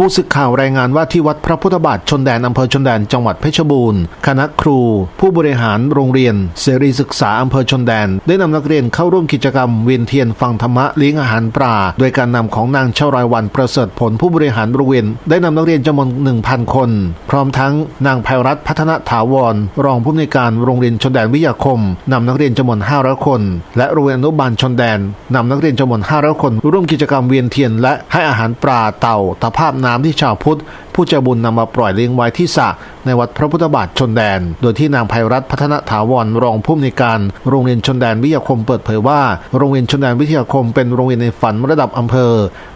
ผู้สื่อข่าวรายงานว่าที่วัดพระพุทธบาทชนแดนอำเภอชนแดนจังหวัดเพชรบูรณ์คณะครู ผู้บริหารโรงเรียน เสรีศึกษาอำเภอชนแดน ได้นำนักเรียนเข้าร่วมกิจกรรมเวียนเทียนฟังธรรมะเลี้ยงอาหารปลาโดยการนำของนางเชารายวันประเสริฐผลผู้บริหารโรงเรียน ได้นำนักเรียนจำนวน1,000คน พร้อมทั้งนางภัยรัตน์พัฒนถาวร รองผู้อำนวยการโรงเรียนชนแดนวิทยาคมนำนักเรียนจำนวน500คน และโรงเรียนอนุบาลชนแดนนำนักเรียนจำนวน500คน ร่วมกิจกรรมเวียนเทียนและให้อาหารปลาเต่าตะภาพน้ำที่ชาวพุทธ ผู้ใจบุญนำมาปล่อยเลี้ยงไว้ที่สระในวัดพระพุทธบาทชนแดน โดยที่นางภัยรัตน์พัฒนถาวรรองผู้อำนวยการโรงเรียนชนแดนวิทยาคมเปิดเผยว่า โรงเรียนชนแดนวิทยาคมเป็นโรงเรียนในฝันระดับอำเภอ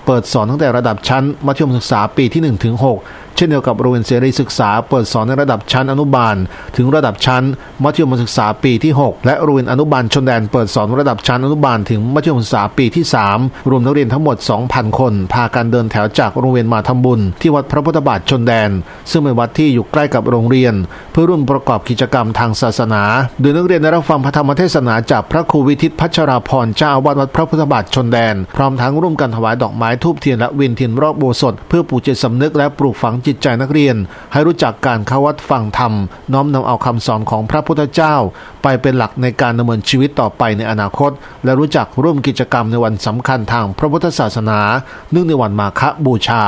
เปิดสอนตั้งแต่ระดับชั้นมัธยมศึกษาปีที่1ถึง6 เช่นเดียวกับโรงเรียนเสรีศึกษาเปิดสอนในระดับชั้นอนุบาล ถึงระดับชั้นมัธยมศึกษาปีที่ 6 และโรงเรียนอนุบาลชนแดนเปิดสอนระดับชั้นอนุบาลถึงมัธยมศึกษาปีที่ 3 รวมนักเรียนทั้งหมด 2,000 คน พากันเดินแถวจากโรงเรียนมาทำบุญ ที่วัดพระพุทธบาทชนแดน ซึ่งเป็นวัดที่อยู่ใกล้กับโรงเรียน เพื่อร่วมประกอบกิจกรรมทางศาสนา โดยนักเรียนได้รับฟังพระธรรมเทศนาจากพระครูวิทิตพัชราพรเจ้าอาวาสวัดพระพุทธบาทชนแดน พร้อมทั้งร่วมกันถวายดอกไม้ทูบเทียนและเวียนเทียนรอบโบสถเพื่อปลูกจิตสำนึกและปลูกฝังจิตใจนักเรียน ให้รู้จักการเข้าวัดฟังธรรม น้อมนำเอาคำสอนของพระพุทธเจ้า ไปเป็นหลักในการดำเนินชีวิตต่อไปในอนาคต และรู้จักร่วมกิจกรรมในวันสำคัญทางพระพุทธศาสนา เนื่องในวันมาฆบูชา